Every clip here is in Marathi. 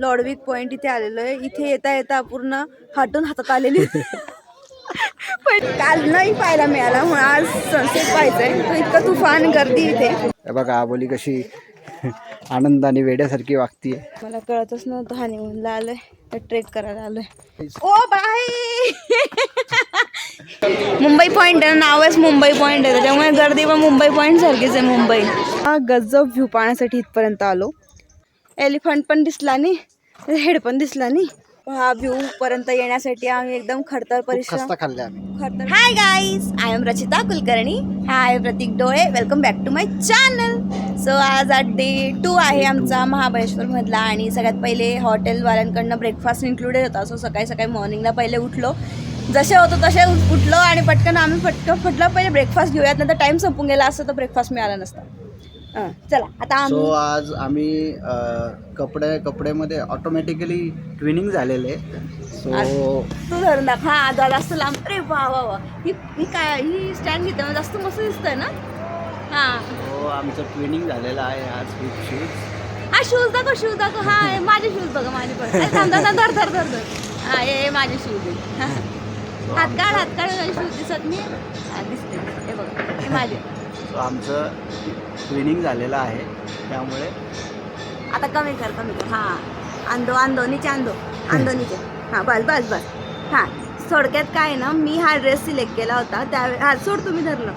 लॉडविक पॉइंट इथे आलेलो आहे. इथे येता येता पूर्ण हाटून हातात आलेली. होती. पण काल नाही पाहायला मिळाला म्हणून आज सनसेट पाहायचंय इतकं तुफान गर्दी इथे. हे बघा आबोली कशी आनंदाने वेड्यासारखी वागतीये. मला कळतच नव्हतं हनीमूनला आलोय ट्रेक करायला आलोय. ओ बाय मुंबई पॉइंट आहे नावच मुंबई पॉइंट आहे. त्याच्यामुळे गर्दी पण मुंबई पॉइंट सारखीच आहे मुंबई. हा गजब व्ह्यू पाहण्यासाठी इथपर्यंत आलो. एलिफंट पण दिसला नाही हेड पण दिसला नाही हा व्ह्यू पर्यंत येण्यासाठी आम्ही एकदम खडतर परिश्रम hi guys I am Rachita Kulkarni. Hi Prateek Dole welcome back to my channel so आज आज डे टू आहे आमचा महाबळेश्वर मधला आणि सगळ्यात पहिले हॉटेलवाल्यांकडनं ब्रेकफास्ट इन्क्लुडेड होता. सो सकाळी सकाळी मॉर्निंगला पहिले उठलो. जसे होतो तसे उठ- उठलो आणि पटकन आम्ही पटकन फटलं पहिले ब्रेकफास्ट घेऊयात नंतर टाइम संपून गेला असतं तर ब्रेकफास्ट मिळाला नसता. चला आता सो आम्ही आज आम्ही अ, कपडे कपड्यामध्ये ऑटोमॅटिकली ट्विनिंग झालेले सो तू धरून दाख हा जा- जास्त लांब अरे वा वा वा. ही ही काय ही स्टँड घेते मग जास्त मस्त दिसतंय ना? हां. हो आमचं ट्विनिंग झालेलं आहे आज विथ शूज हा शूज दाखव शूज दाखव. हा हे माझे शूज बघा माझे पण. अरे थांब थांब थांब, धर धर धर धर. हा हे हे माझे शूज हात काढ हात काढ शूज दिसत हा दिसते हे बघा हे माझे. आमचं ट्विनिंग झालेलं आहे. त्यामुळे आता कमी कर कमी कर. हा. आंदो आंदो नीचे आंदो. आंदो नीचे हा बस बस बस. हा. थोडक्यात काय आहे ना मी हा ड्रेस सिलेक्ट केला होता. त्यावेळेस हा सोड तुम्ही धरलं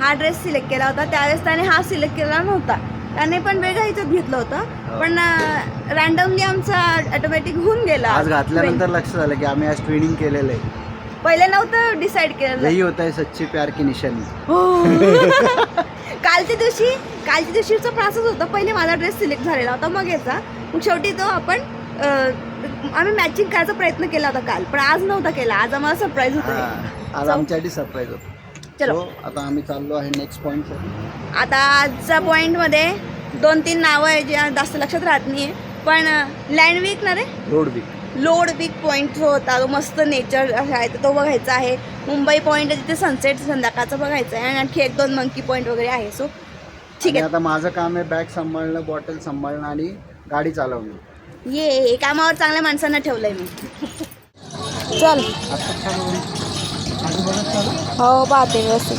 हा ड्रेस सिलेक्ट केला होता. त्यावेळेस त्याने हा सिलेक्ट केला नव्हता. त्याने पण वेगळं ह्याच्यात घेतलं होतं. पण रॅन्डमली आमचा ऑटोमॅटिक होऊन गेला. आज घातल्यानंतर लक्ष झालं की आम्ही आज ट्विनिंग केलेलं आहे. पहिले नव्हतं डिसाईड केलं यही होता है सच्ची प्यार की निशानी कालच्या दिवशी कालच्या दिवशीचं पण असंच होतं. पहिले माझा ड्रेस सिलेक्ट झालेला होता. मग याचा. मग शेवटी तो आपण अं, आम्ही मॅचिंग करायचा प्रयत्न केला होता काल. पण आज नव्हता केला. आज आम्हाला सरप्राईज हा, होतं आज आमच्यासाठी सरप्राईज होतं. चलो. So, आता आम्ही चाललो आहे नेक्स्ट पॉईंट आता आजच्या पॉईंटमध्ये दोन तीन नावं आहे जे जास्त लक्षात राहत नाही पण लँड वीक ना रे? रोड बी लोड बिग पॉईंट जो होता तो मस्त नेचर आहे तर तो बघायचा आहे. मुंबई पॉईंट आहे तिथे सनसेट संध्याकाळचं बघायचं आहे. आणि आणखी एक दोन मंकी पॉईंट वगैरे आहे. सो ठीक आहे. आता माझं काम आहे बॅग सांभाळणं बॉटल सांभाळणं आणि गाडी चालवणं. ये कामावर चांगल्या माणसांना ठेवलंय मी. चल. हो पाहते व्यवस्थित.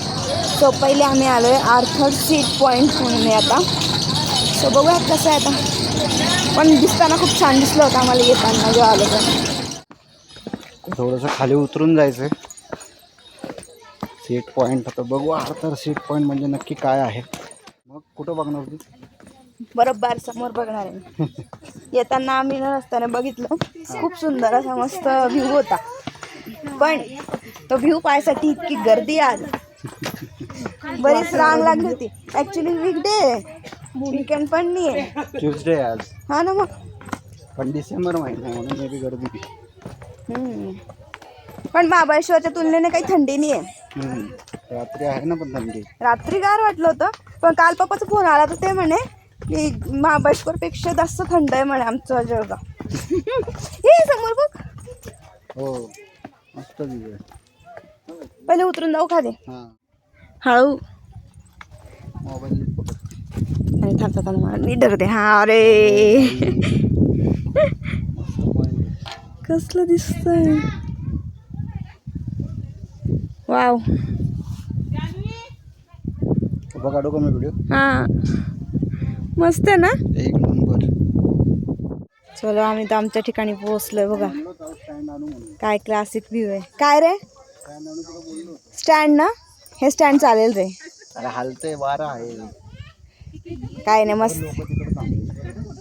सो पहिले आम्ही आलोय आर्थर सीट पॉईंट म्हणून आहे आता. सो बघूयात कसं आहे आता. पण दिसताना खूप छान दिसलं होतं आम्हाला येताना जेव्हा आलो तर थोडंसं खाली उतरून जायचं सीट पॉईंट आता बघू तर सीट पॉईंट म्हणजे नक्की काय आहे. मग कुठं बघणार तू? बरोबर समोर बघणार आहे. येताना आम्ही ना रस्त्याने बघितलं. खूप सुंदर असा मस्त व्ह्यू होता. पण तो व्ह्यू पाहायसाठी इतकी गर्दी आज. बरीच रांग लागली होती. ऍक्च्युली वीकडे वीकेंड पण नाही आहे ट्युजडे आज. हा ना मग? पण डिसेंबर महिना आहे म्हणून मे बी गर्दी हम्म. पण महाबळेश्वरच्या तुलनेने काही थंडी नाही आहे हम्म. रात्री आहे ना पण थंडी. रात्री गार वाटलं होतं पण काल पप्पाचा फोन आला तर ते म्हणे की महाबळेश्वरपेक्षा जास्त थंड आहे म्हणे आमचं जळगाव. हे समोर बघ. हो मस्त आहे. पहिले उतरून जाऊ खाली. हां. हळू. आणि थांब थांब मला धरते हा अरे. कसलं दिसतंय? वाव. बघा काढू का मी व्हिडिओ हा. मस्त आहे ना? एक नंबर. चलो आम्ही तर आमच्या ठिकाणी पोहोचलोय बघा. काय क्लासिक व्ह्यू आहे. काय रे? स्टँड ना? हे स्टँड चालेल रे. अरे हलते वारा आहे. काय नाही मस्त.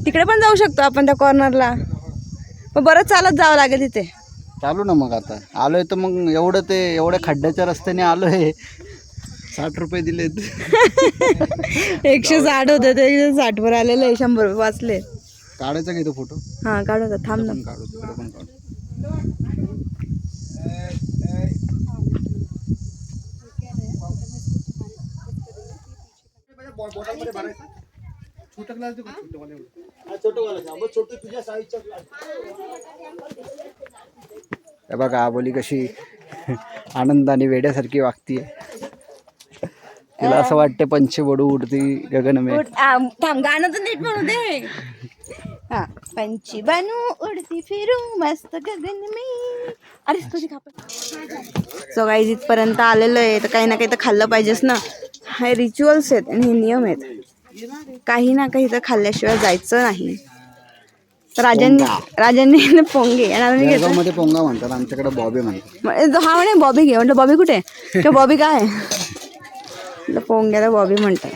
तिकडे पण जाऊ शकतो आपण त्या कॉर्नरला पण बरं चालत जावं लागेल तिथे. चालू ना मग आता. आलोय तर मग एवढं ते एवढ्या खड्ड्याच्या रस्त्याने आलोय. साठ रुपये दिलेत. एकशे साठ होते ते एकशे साठ वर आलेले आहे शंभर रुपये वाचले. काढायचा घेतो फोटो हा काढू थांब ना. पण काढू. तिकडे पण काढू हे बघा आबोली कशी आनंदाने वेड्यासारखी वागतीये. तिला असं वाटतं पंचे बडू उडती गगन में थांब गाणं तर नीट म्हणू दे. हा पंची बनू उडती फिरू मस्त गगन मी अरे तुझी खाप सो काही इथपर्यंत आलेलो आहे तर काही ना काही तर खाल्लं पाहिजेच ना. हे रिच्युअल्स आहेत आणि हे नियम आहेत. काही ना काही तर खाल्ल्याशिवाय जायचं नाही. राजांनी राजांनी पोंगे मध्ये पोंगा म्हणतात आमच्याकडे बॉबी म्हणतात. हा म्हणे बॉबी घे. म्हटलं बॉबी कुठे? किंवा बॉबी काय? पोंग्याला बॉबी म्हणतात.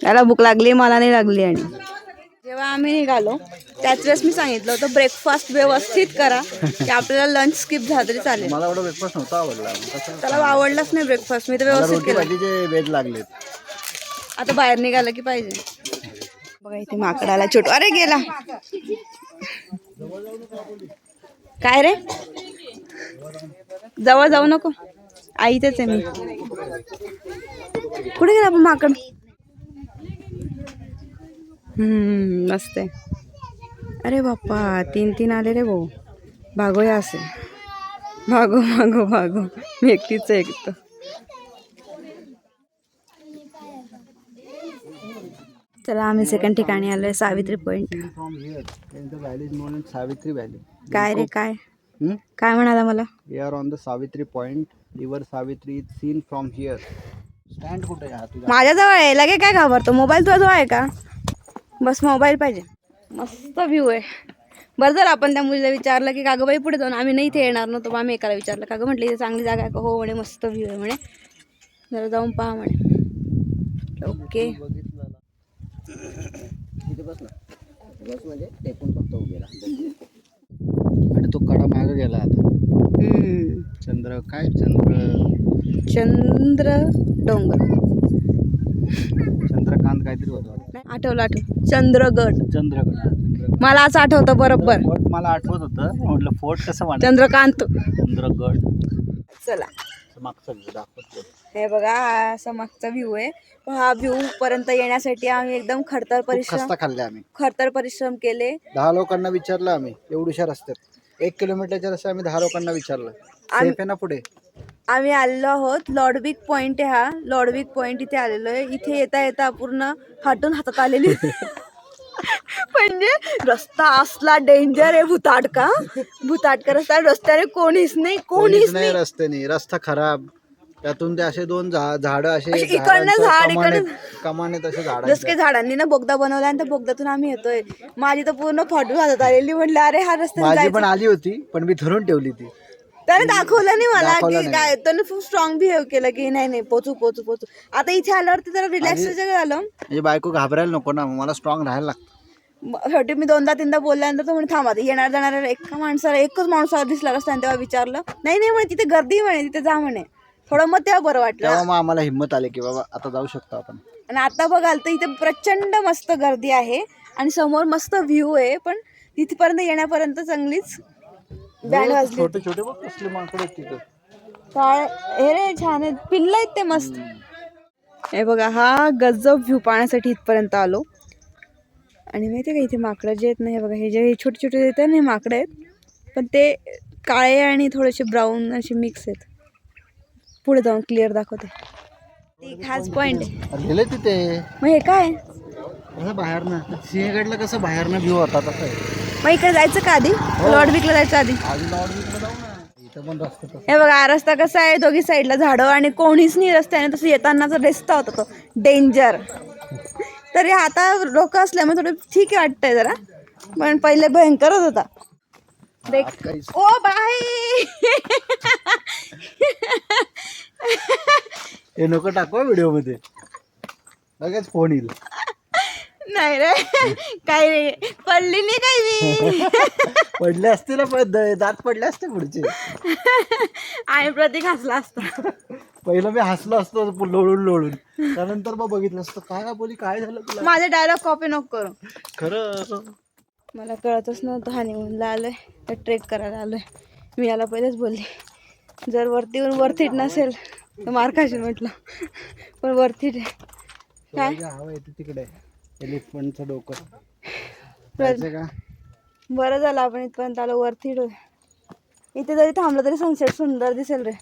त्याला भूक लागली मला नाही लागली आणि. जेव्हा आम्ही निघालो त्याच वेळेस मी सांगितलं होतं ब्रेकफास्ट व्यवस्थित करा की आपल्याला लंच स्किप झालं तरी चालेल. मला एवढा ब्रेकफास्ट नव्हता आवडला. त्याला आवडलाच नाही ब्रेकफास्ट मी तर व्यवस्थित केलं. वेद लागलेत. आता बाहेर निघालं की पाहिजे. बघा इथे माकडाला छोटू अरे गेला. काय रे? जवळ जाऊ नको. आई इथेच आहे मी. कुठे गेला आपण माकड? हम्म मस्त आहे. अरे बाप्पा तीन तीन आले रे भाऊ. भागोया असे. भागो भागो भागो. मी एकटीच आहे एक तर चला आम्ही सेकंड ठिकाणी आलोय सावित्री पॉइंट सावित्री व्हॅली काय रे काय? काय म्हणाला मला? We are on the Savitri point river Savitri is seen from here stand कुठे माझ्याजवळ आहे. लगे काय घाबरतो? मोबाईल तुझा आहे का? बस मोबाईल पाहिजे. मस्त व्ह्यू आहे. बरं जर आपण त्या मुलीला विचारलं की कागं बाई पुढे जाऊन आम्ही नाही इथे येणार नव्हतो आम्ही एकाला विचारलं कागं म्हटलं इथे चांगली जागा आहे का? हो म्हणे मस्त व्ह्यू आहे म्हणे. जरा जाऊन पहा म्हणे. ओके. म्हणजे तो कडा मागे गेला आता. चंद्र काय? चंद्र. चंद्र डोंगर. चंद्रकांत काहीतरी होतं नाही, आठवलं आठवलं. चंद्रगड. चंद्रगड. मला असं आठवतं बरोबर. फोर्ट मला आठवत होतं. म्हटलं फोर्ट कसं म्हणतात चंद्रकांत. चंद्रगड. चला. मागचं view दाखवतो. हे बघा हा असा मागचा व्ह्यू आहे. हा व्ह्यू पर्यंत येण्यासाठी आम्ही एकदम खडतर परिश्रम खस्ता खाल्ले आम्ही. खडतर परिश्रम केले. दहा लोकांना विचारलं आम्ही एवढ्या रस्त्यात. एक किलोमीटरच्या रस्त्यात आम्ही दहा लोकांना विचारलं. आम्ही- सेफ आहे ना पुढे? आम्ही आलेलो आहोत लॉडविक पॉइंट आहे हा. लॉडविक पॉइंट इथे आलेलो आहे. इथे येता येता पूर्ण हाटून हातात आलेली. म्हणजे रस्ता असला डेंजर आहे भुताटका. भुताटका रस्ता रस्त्याने कोणीच नाही कोणीच कोणीच नाही. नाही रस्त्याने रस्ता खराब. त्यातून ते असे दोन झाड असे अशी इकडनं झाडांचं झाड, कमान आहेत- इकडनं- कमान असे झाड जसं काही झाडांनी ना बोगदा बनवला आणि त्या बोगद्यातून आम्ही येतोय. माझी तर पूर्ण फाटून हातात आलेली. म्हटलं अरे हा रस्ता माझी पण आली होती पण मी धरून ठेवली ती. त्याने दाखवलं नाही मला दाखवलं की नाही. काय त्याने खूप स्ट्रॉंग बिहेव केलं की नाही नाही पोचू पोचू पोचू. आता इथे आल्यावरती जरा रिलॅक्स झालं. म्हणजे बायको घाबरायला नको ना मला स्ट्रॉंग राहायला लागतं. म- शेवटी मी दोनदा तीनदा बोलल्यानंतर तो म्हणे थांबा येणार जाणार एका माणसाला एकच माणसाला दिसला रस्त्याने तेव्हा विचारलं नाही नाही म्हणे तिथे गर्दी म्हणे तिथे जा म्हणे. थोडं मग तेव्हा बरं वाटलं. तेव्हा मग आम्हाला हिंमत आली की बाबा आता जाऊ शकतो आपण. आणि आता बघाल तर इथे प्रचंड मस्त गर्दी आहे आणि समोर मस्त व्ह्यू आहे पण तिथपर्यंत येण्यापर्यंत चांगलीच बँड वाजली. छोटे छोटे बघ कसले माकडे आहेत तिथं. काय हे रे छान आहेत. पिल्ल आहेत ते मस्त. हे बघा हा गजब व्ह्यू पाहण्यासाठी इथपर्यंत आलो. आणि माहिती का इथे माकडं जे आहेत ना हे बघा हे जे हे छोटे छोटे येतात ना हे माकडं आहेत पण ते काळे आणि थोडेसे ब्राऊन असे मिक्स आहेत. पुढे जाऊन क्लिअर दाखवते. ती खास आहे. अरे गेले तिथे. मग हे काय? कसं बाहेरनं सिंहगडला कसं बाहेरनं व्ह्यू होता तसं आहे. मग इकडे जायचं का आधी? लॉर्ड विकला जायचं आधी. हे बघा हा रस्ता कसा आहे दोघी साईडला. झाडं आणि कोणीच नाही रस्त्याने. तसं येतानाचा रस्ता होता तो. डेंजर तरी आता लोक असल्यामुळे थोडं ठीक वाटतंय जरा. पण पहिले भयंकरच होता. O by! हे नको टाकू व्हिडिओमध्ये लगेच फोन येईल. नाही रे. काही नाही पडली नाही काही मी? पडले असते ना पण द- दात पडले असते पुढचे. आणि प्रतीक हसला असता. पहिलं मी हसलो असतो लोळून लोळून. त्यानंतर मग बघितलं असतं काय बोली काय झालं तुला? माझा डायलॉग कॉपी नको करू. खरं? मला कळतच नव्हतं हानिमूनला आलोय तर ट्रेक करायला आलोय. मी याला पहिलेच बोलली जर वरती येऊन वरतीट नसेल तर मार खाशील म्हटलं. पण वरतीट आहे. काय? हवं येते तिकडे. एलिफंटचं डोकं. जायचं का? बरं झालं आपण इथपर्यंत आलो वरतीट होय. इथे जरी थांबलं तरी सनसेट सुंदर दिसेल रे.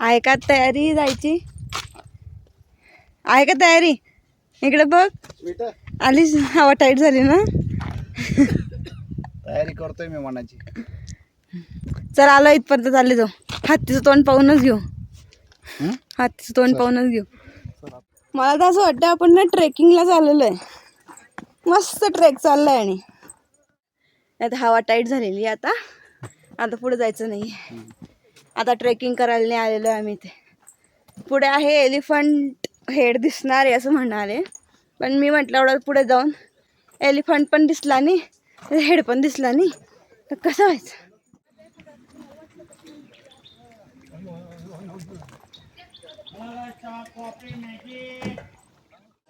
आहे का तयारी जायची? आहे का तयारी? इकडे बघ. आलीच हवा टाईट झाली ना? तयारी करतोय मी मनाची. चल आलो इथपर्यंत चालले जाऊ. हत्तीचं तोंड पाहूनच घेऊ? हत्तीचं तोंड पाहूनच घेऊ. मला तर असं वाटतं आपण ना ट्रेकिंगला चाललेलो आहे. मस्त ट्रेक चाललाय आणि. आता हवा टाईट झालेली आहे आता. आता पुढे जायचं नाही आता ट्रेकिंग करायला नाही आलेलो आहे आम्ही इथे. पुढे आहे एलिफंट हेड दिसणार आहे असं म्हणाले. पण मी म्हटलं एवढं पुढे जाऊन. एलिफंट पण दिसला नाही. हेड पण दिसला नाही. तर कसं व्हायचं?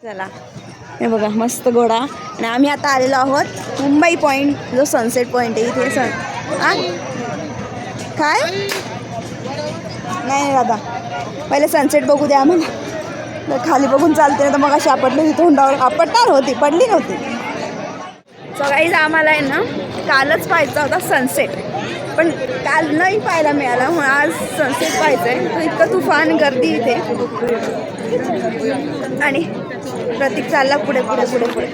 चला. हे बघा मस्त घोडा. आणि आम्ही आता आलेलो आहोत मुंबई पॉईंट जो सनसेट पॉईंट आहे इथे सन आ? काय? नाही दादा. पहिले सनसेट बघू द्या आम्हाला. तर खाली बघून चालते ना तर मग अशी आपटली होती तोंडावर आपटणार होती पडली नव्हती. सकाळीच आम्हाला आहे ना कालच पाहायचा होता सनसेट पण काल नाही पाहायला मिळाला म्हणून आज सनसेट पाहायचं आहे इतकं तुफान गर्दी इथे. आणि प्रतीक चालला पुढे पुढे पुढे पुढे.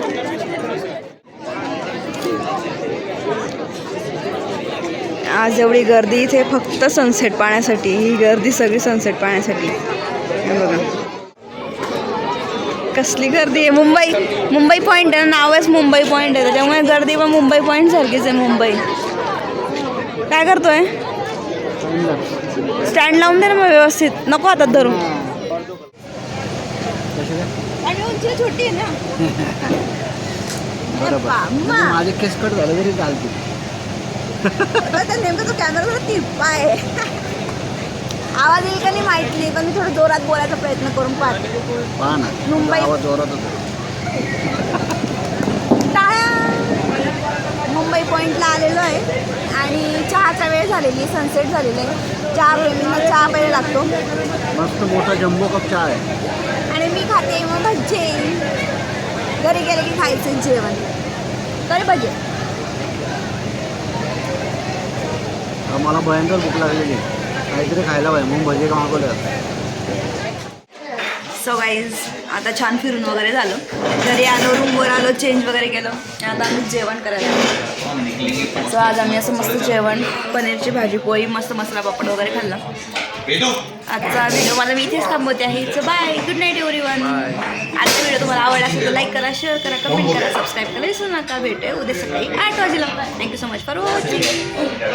आज एवढी गर्दी इथे फक्त सनसेट पाहण्यासाठी. ही गर्दी सगळी सनसेट पाहण्यासाठी. बघा. कसली गर्दी आहे. मुंबई मुंबई पॉईंट आहे नावच मुंबई पॉईंट आहे. त्याच्यामुळे गर्दी पण मुंबई पॉईंट सारखीच आहे मुंबई. काय करतोय? स्टँड लावून दे ना मग व्यवस्थित. नको आता धरून. छोटी आहे ना. म्हणजे माझे केस कट झाले तरी चालते आता नेमकं तो कॅमेरा तिप्पा आहे. आवाज येईल का नाही माहीत नाही पण मी थोडं जोरात बोलायचा प्रयत्न करून पाहते. मुंबई- आवाज जोरात मुंबई पॉईंटला आलेलो आहे. आणि चहाचा वेळ झालेली सनसेट झालेलं आहे. चहा प्रेमींना चहा पहिले लागतो. मस्त मोठा जम्बो कप चहा आहे. आणि मी खाते मग भज्जे घरी गेले की खायचं जेवण. तरी भजे. मला भयंकर भूक लागलेली आहे. काहीतरी खायला पाहिजे मग भजे का मागवले सो गाईज आता छान फिरून वगैरे झालं. घरी आलो रूमवर आलो चेंज वगैरे केलं. आता आम्ही जेवण करायला सो आज आम्ही असं मस्त जेवण पनीरची भाजी पोळी मस्त मसाला पापड वगैरे खाल्ला. आजचा व्हिडिओ मला मी इथेच थांबवते आहे. So bye good night everyone आजचा व्हिडिओ तुम्हाला आवडला असेल तर लाईक करा शेअर करा कमेंट करा सबस्क्राईब करा. विसरू नका. भेटूया उद्या सकाळी आठ वाजेला. Thank you so much for watching